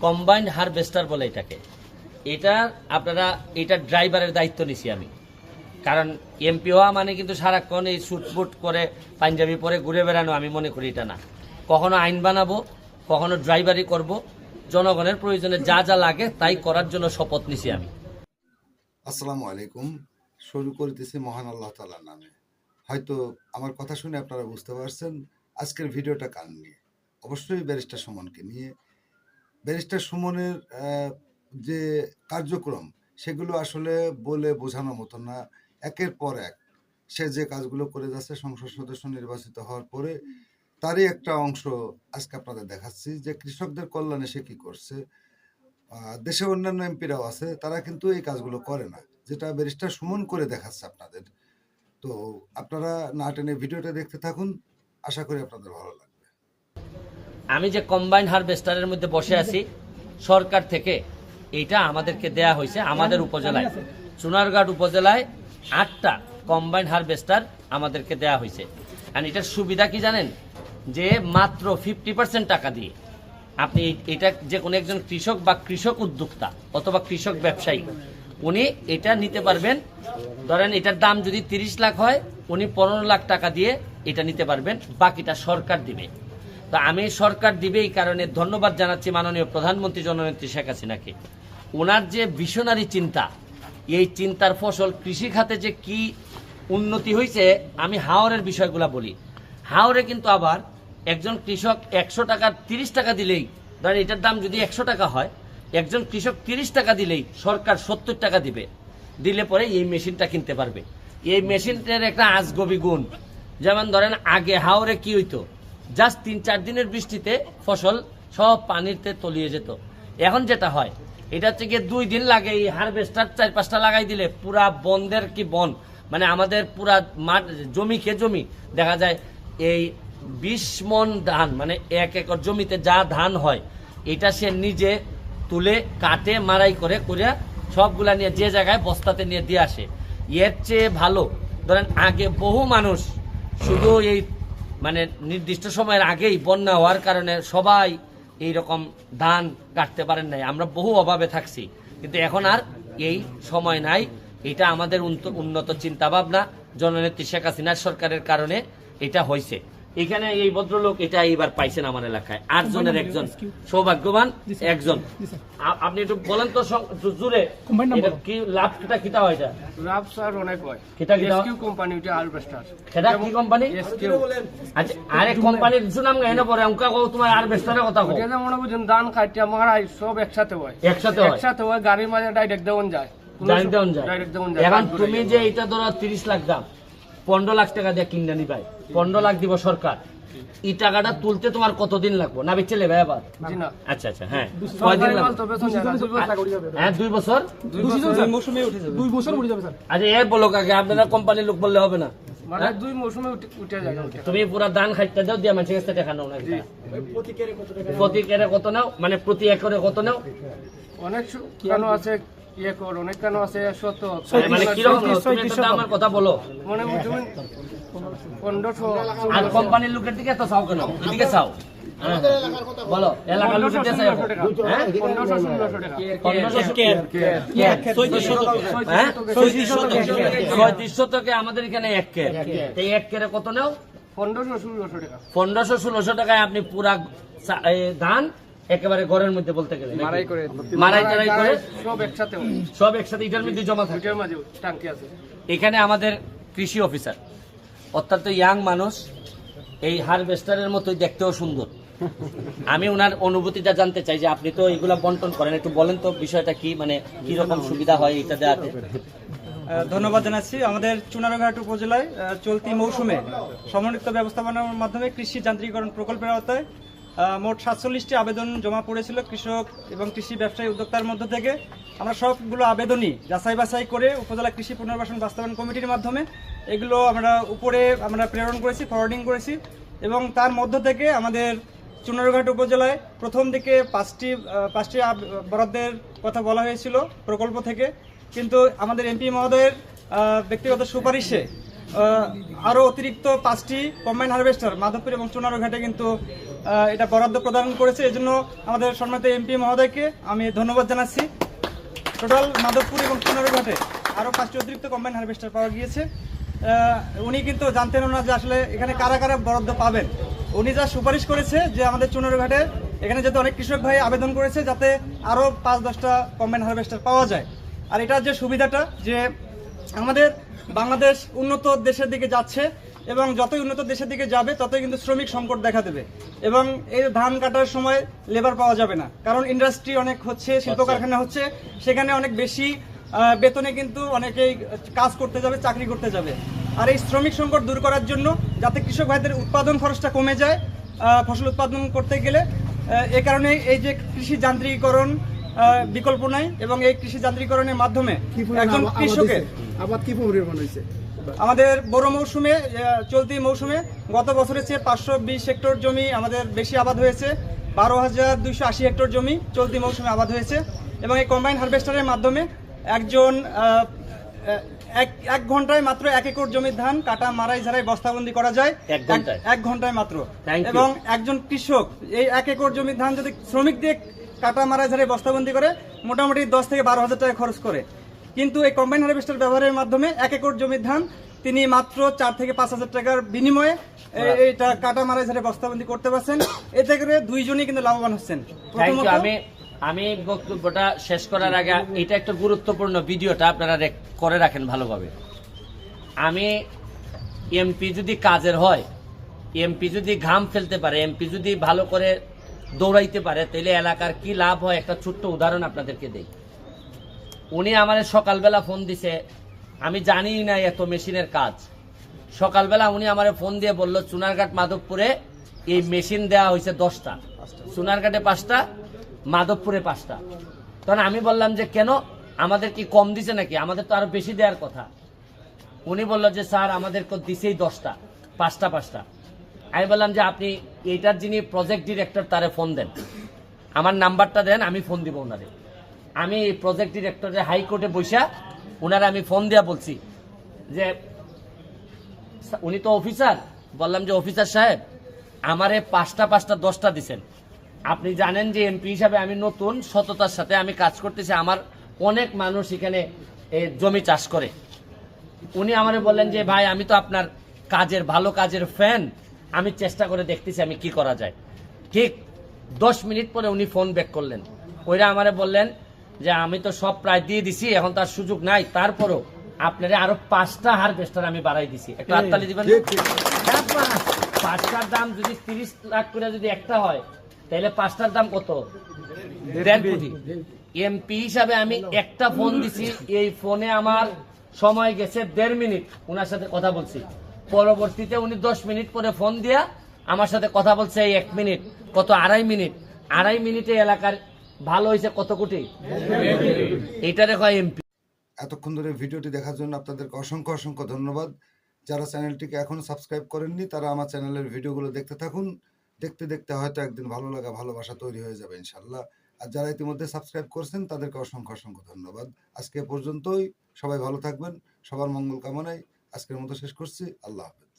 Combined harvester বলে এটাকে। এটা আপনারা, এটা ড্রাইভারের দায়িত্ব নিছি আমি। কারণ এমপি হওয়া মানে কিন্তু সারাক্ষণ এই শুটবুট করে পাঞ্জাবি পরে ঘুরে বেড়ানো, আমি মনে করি এটা না। কখনো আইন বানাবো, কখনো ড্রাইভারি করব। জনগণের প্রয়োজনে যা যা লাগে তাই করার জন্য শপথ নিছি আমি। আসসালামু আলাইকুম। শুরু করিতেছি মহান আল্লাহ তাআলার নামে। হয়তো আমার কথা শুনে আপনারা বুঝতে পারছেন আজকের ভিডিওটা কার নিয়ে। অবশ্যই ব্যারিস্টার সুমনকে নিয়ে ব্যারিস্টার সুমনের যে কার্যক্রম, সেগুলো আসলে বলে বোঝানোর মতো না। একের পর এক সে যে কাজগুলো করে যাচ্ছে, সংসদ সদস্য নির্বাচিত হওয়ার পরে তারই একটা অংশ আজকে আপনাদের দেখাচ্ছি যে কৃষকদের কল্যাণে সে কি করছে। দেশে অন্যান্য এমপিরাও আছে, তারা কিন্তু এই কাজগুলো করে না, যেটা ব্যারিস্টার সুমন করে দেখাচ্ছে আপনাদের। তো আপনারা না টেনে ভিডিওটা দেখতে থাকুন, আশা করি আপনাদের ভালো লাগবে। আমি যে কম্বাইন হারভেস্টারের মধ্যে বসে আছি, সরকার থেকে এইটা আমাদেরকে দেয়া হয়েছে আমাদের উপজেলায়। সোনারঘাট উপজেলায় আটটা কম্বাইন হারভেস্টার আমাদেরকে দেয়া হয়েছে। আর এটার সুবিধা কি জানেন? যে মাত্র ফিফটি পার্সেন্ট টাকা দিয়ে আপনি এটা যে কোনো একজন কৃষক বা কৃষক উদ্যোক্তা অথবা কৃষক ব্যবসায়ী, উনি এটা নিতে পারবেন। ধরেন এটার দাম যদি তিরিশ লাখ হয়, উনি পনেরো লাখ টাকা দিয়ে এটা নিতে পারবেন, বাকিটা সরকার দিবে। তো আমি সরকার দিবে এই কারণে ধন্যবাদ জানাচ্ছি মাননীয় প্রধানমন্ত্রী জননেত্রী শেখ হাসিনাকে। ওনার যে ভিশনারি চিন্তা, এই চিন্তার ফসল কৃষি খাতে যে কি উন্নতি হয়েছে আমি হাওরের বিষয়গুলো বলি। হাওরে কিন্তু আবার একজন কৃষক একশো টাকা তিরিশ টাকা দিলেই, ধরেন এটার দাম যদি একশো টাকা হয়, একজন কৃষক তিরিশ টাকা দিলেই সরকার সত্তর টাকা দিবে। দিলে পরে এই মেশিনটা কিনতে পারবে। এই মেশিনটার একটা আজগবি গুণ। যেমন ধরেন আগে হাওরে কি হইতো? জাস্ট তিন চার দিনের বৃষ্টিতে ফসল সব পানিতে তলিয়ে যেত। এখন যেটা হয়, এটা গিয়ে দুই দিন লাগে এই হারভেস্টার চার পাঁচটা লাগাই দিলে পুরা বনদের কি বন? মানে আমাদের পুরা মাঠ, জমি কে জমি? দেখা যায় এই বিশ মন ধান মানে এক একর জমিতে যা ধান হয়, এটা সে নিজে তুলে, কাটে মারাই করে করে সবগুলা নিয়ে যে জায়গায় বস্তাতে নিয়ে দিয়ে আসে। এর চেয়ে ভালো, ধরেন আগে বহু মানুষ শুধু এই মানে নির্দিষ্ট সময়ের আগেই বন্যা হওয়ার কারণে সবাই এই রকম ধান কাটতে পারেন নাই। আমরা বহু অভাবে থাকছি। কিন্তু এখন আর এই সময় নাই। এটা আমাদের উন্নত চিন্তা ভাবনা জননেত্রী শেখ হাসিনার সরকারের কারণে এটা হয়েছে এখানে এই ভদ্রলোক এটা এইবার পাইছেন আমার এলাকায়। আট জনের একজন। সৌভাগ্যবান একজন। আপনি একটু বলেন তো জুড়ে. এটা কি লাভটা কিটা হয় এটা? লাভ স্যার অনেক হয়। কিটা কিটা এসকিউ কোম্পানি ওটা হারভেস্টার সেটা কি কোম্পানি এসকিউ আচ্ছা আরে কোম্পানির সুনাম গাইনে পরে অঙ্কা কও তোমার আর বেস্টারের কথা কও। ওটা যেমন বুঝুন ধান কাটিয়া মারাই সব একসাথে হয়। একসাথে হয়? একসাথে হয় গাড়ির মাঝে ডাইরেক্ট দেওয়ান যায়। ডাইরেক্ট দেওয়ান যায়? এখন তুমি যে এটা ধরো তিরিশ লাখ দাম। পনেরো লাখ টাকা দিয়ে কিনে নিবাই পনেরো লাখ দিব সরকার। এই টাকাটা তুলতে তোমার কতদিন লাগবে? না বেচে নেবে আবার আচ্ছা আচ্ছা হ্যাঁ। কয়দিন। হ্যাঁ দুই বছর? দুই বছর মৌসুমে উঠে যাবে। দুই বছর উঠে যাবে স্যার। আচ্ছা এর বলো কাকে আপনারা কোম্পানির লোক বললে হবে না। মানে দুই মৌসুমে উঠে- উঠে যায় তুমি পুরা ধান খাইতে দাও দিয়ে মানুষের কাছে টাকা নাও না প্রতি কেরে কত নাও? মানে প্রতি একরে কত নাও? অনেক কেন আছে ইয়ে কর অনেক কেন আছে? শত মানে কীরকম? তুমি একটা আমার কথা বলো। মনে বুঝুন পনেরোশো আর কোম্পানির লোকের দিকে এত চাও কেন? এদিকে চাও। বলো এলাকার লোকের দিকে চাও পনেরোশো ষোলোশো টাকা? ছয়ত্রিশ আমাদের এখানে এক কের এই এক কেরে কত নেও? পনেরোশো ষোলোশো টাকা। পনেরোশো ষোলোশো টাকায় আপনি পুরা ধান একেবারে ঘরের মধ্যে বলতে গেলে মারাই করে মারাই টারাই করে? সব একসাথে সব একসাথে ইটার মধ্যে জমা থাকে? দুইটার মাঝে টাঙ্কি আছে। এখানে আমাদের কৃষি অফিসার অত্যন্ত ইয়াং মানুষ এই হারভেস্টারের মতোই দেখতেও সুন্দর। আমি ওনার অনুভূতিটা জানতে চাই যে আপনি তো এগুলা বন্টন করেন একটু বলেন তো বিষয়টা কি মানে কি রকম সুবিধা হয় এটা দেওয়াতে? ধন্যবাদ জানাচ্ছি। আমাদের চুনারঘাট উপজেলায় আহ, চলতি মৌসুমে সমন্বিত ব্যবস্থাপনার মাধ্যমে কৃষি যান্ত্রিকরণ প্রকল্পের আওতায় মোট সাতচল্লিশটি আবেদন জমা পড়েছিল কৃষক এবং কৃষি ব্যবসায়ী উদ্যোক্তার মধ্য থেকে। আমরা সবগুলো আবেদনই যাচাই বাছাই করে উপজেলা কৃষি পুনর্বাসন বাস্তবায়ন কমিটির মাধ্যমে এগুলো আমরা উপরে আমরা প্রেরণ করেছি ফরওয়ার্ডিং করেছি এবং তার মধ্য থেকে আমাদের চুনারঘাট উপজেলায় প্রথম দিকে পাঁচটি পাঁচটি বরাদ্দের কথা বলা হয়েছিল প্রকল্প থেকে। কিন্তু আমাদের এমপি মহোদয়ের ব্যক্তিগত সুপারিশে আহ, আরও অতিরিক্ত পাঁচটি কম্বাইন হারভেস্টার মাধবপুর এবং চুনারঘাটে কিন্তু এটা বরাদ্দ প্রদান করেছে। এজন্য আমাদের সম্মানিত এমপি মহোদয়কে আমি ধন্যবাদ জানাচ্ছি। টোটাল মাধবপুর এবং চুনারঘাটে আরও পাঁচটি অতিরিক্ত কম্বাইন হারভেস্টার পাওয়া গিয়েছে। উনি কিন্তু জানতেন না যে আসলে এখানে কারা কারা বরাদ্দ পাবেন। উনি যা সুপারিশ করেছে যে আমাদের চুনারঘাটে এখানে যাতে অনেক কৃষক ভাই আবেদন করেছে যাতে আরও পাঁচ দশটা কম্বাইন হারভেস্টার পাওয়া যায়। আর এটার যে সুবিধাটা যে আমাদের বাংলাদেশ উন্নত দেশের দিকে যাচ্ছে এবং যতই উন্নত দেশের দিকে যাবে ততই কিন্তু শ্রমিক সংকট দেখা দেবে। এবং এই ধান কাটার সময় লেবার পাওয়া যাবে না। কারণ ইন্ডাস্ট্রি অনেক হচ্ছে শিল্প কারখানা হচ্ছে সেখানে অনেক বেশি বেতনে কিন্তু অনেকেই কাজ করতে যাবে চাকরি করতে যাবে। আর এই শ্রমিক সংকট দূর করার জন্য যাতে কৃষক ভাইদের উৎপাদন খরচটা কমে যায় ফসল উৎপাদন করতে গেলে এ কারণে এই যে কৃষি যান্ত্রিকীকরণ বিকল্প নাই এবং এই কৃষি যান্ত্রিকীকরণের মাধ্যমে একজন কৃষকের? আবাদ কি পরিমাণ হয়েছে? আমাদের বড় মৌসুমে চলতি মৌসুমে গত বছরের চেয়ে পাঁচশো বিশ হেক্টর জমি আমাদের বেশি আবাদ হয়েছে। বারো হাজার দুইশো আশি হেক্টর জমি চলতি মৌসুমে আবাদ হয়েছে এবং এই কম্বাইন হারভেস্টারের মাধ্যমে একজন এক এক ঘন্টায় মাত্র এক একর জমির ধান কাটা মারাই ঝাড়াই বস্তাবন্দি করা যায়। এক ঘন্টায়? মাত্র। এবং একজন কৃষক এই এক একর জমির ধান যদি শ্রমিক দিয়ে কাটা মারাই ঝাড়াই বস্তাবন্দি করে মোটামুটি দশ থেকে বারো হাজার টাকা খরচ করে। কিন্তু এই কম্বাইন হারভেস্টার ব্যবহারের মাধ্যমে এক একর জমির ধান তিনি মাত্র চার থেকে পাঁচ হাজার টাকার বিনিময়ে এ- এইটা কাটা মারাই ঝাড়ে বস্তাবন্দি করতে পারছেন। এতে করে দুইজনই কিন্তু লাভবান হচ্ছেন। প্রথমত আমি আমি বক্তব্যটা শেষ করার আগে এটা একটা গুরুত্বপূর্ণ ভিডিওটা আপনারা করে রাখেন ভালোভাবে। আমি এমপি যদি কাজের হয় এমপি যদি ঘাম ফেলতে পারে এমপি যদি ভালো করে দৌড়াইতে পারে তাহলে এলাকার কি লাভ হয়? একটা ছোট্ট উদাহরণ আপনাদেরকে দেই। উনি আমার সকালবেলা ফোন দিছে আমি জানি না এত মেশিনের কাজ। সকালবেলা উনি আমার ফোন দিয়ে বলল চুনারঘাট মাধবপুরে এই মেশিন দেওয়া হয়েছে দশটা। চুনারঘাটে পাঁচটা মাধবপুরে পাঁচটা। তখন আমি বললাম যে কেন? আমাদের কি কম দিছে নাকি? আমাদের তো আরও বেশি দেওয়ার কথা। উনি বলল যে স্যার আমাদের দিছেই দশটা পাঁচটা পাঁচটা। আমি বললাম যে আপনি এইটার যিনি প্রজেক্ট ডিরেক্টর তারে ফোন দেন। আমার নাম্বারটা দেন আমি ফোন দিব ওনারে। আমি এই প্রজেক্ট ডিরেক্টরে হাইকোর্টে বৈশা ওনারে আমি ফোন দিয়া বলছি যে উনি তো অফিসার বললাম যে অফিসার সাহেব, আমারে পাঁচটা পাঁচটা, দশটা দিছেন। আপনি জানেন যে এমপি হিসাবে আমি নতুন, সততার সাথে আমি কাজ করতেছি। আমার অনেক মানুষ এখানে জমি চাষ করে। উনি আমারে বললেন যে, ভাই, আমি তো আপনার কাজের, ভালো কাজের ফ্যান আমি চেষ্টা করে দেখতেছি আমি কি করা যায়। ঠিক দশ মিনিট পরে উনি ফোন ব্যাক করলেন। ওইরা আমারে বললেন যে আমি তো সব প্রায় দিয়ে দিছি এখন তার সুযোগ নাই। তারপরও আপনারা আরও পাঁচটা হারভেস্টার আমি বাড়াই দিছি। একটু হাততালি দিবেন? হ্যাঁ, পাঁচ। পাঁচটার দাম যদি তিরিশ লাখ করে যদি একটা হয় তাহলে পাঁচটার দাম কত? দেড় কোটি। এমপি হিসাবে আমি একটা ফোন দিছি এই ফোনে আমার সময় গেছে দেড় মিনিট। ওনার সাথে কথা বলছি। পরবর্তীতে উনি দশ মিনিট পরে ফোন দিয়া আমার সাথে কথা বলছে এই এক মিনিট কত? আড়াই মিনিট। আড়াই মিনিটে এলাকার ভালো হয়েছে কত কোটি? এইটারে কয় এমপি। এতক্ষণ ধরে ভিডিওটি দেখার জন্য আপনাদেরকে অসংখ্য অসংখ্য ধন্যবাদ। যারা চ্যানেলটিকে এখনও সাবস্ক্রাইব করেননি, তারা আমার চ্যানেলের ভিডিওগুলো দেখতে থাকুন। দেখতে দেখতে হয়তো একদিন ভালো লাগা, ভালোবাসা তৈরি হয়ে যাবে ইনশাল্লাহ আর যারা ইতিমধ্যে সাবস্ক্রাইব করছেন, তাদেরকে অসংখ্য অসংখ্য ধন্যবাদ। আজকে পর্যন্তই। সবাই ভালো থাকবেন। সবার মঙ্গল কামনায় আজকের মতো শেষ করছি। আল্লাহ হাফেজ।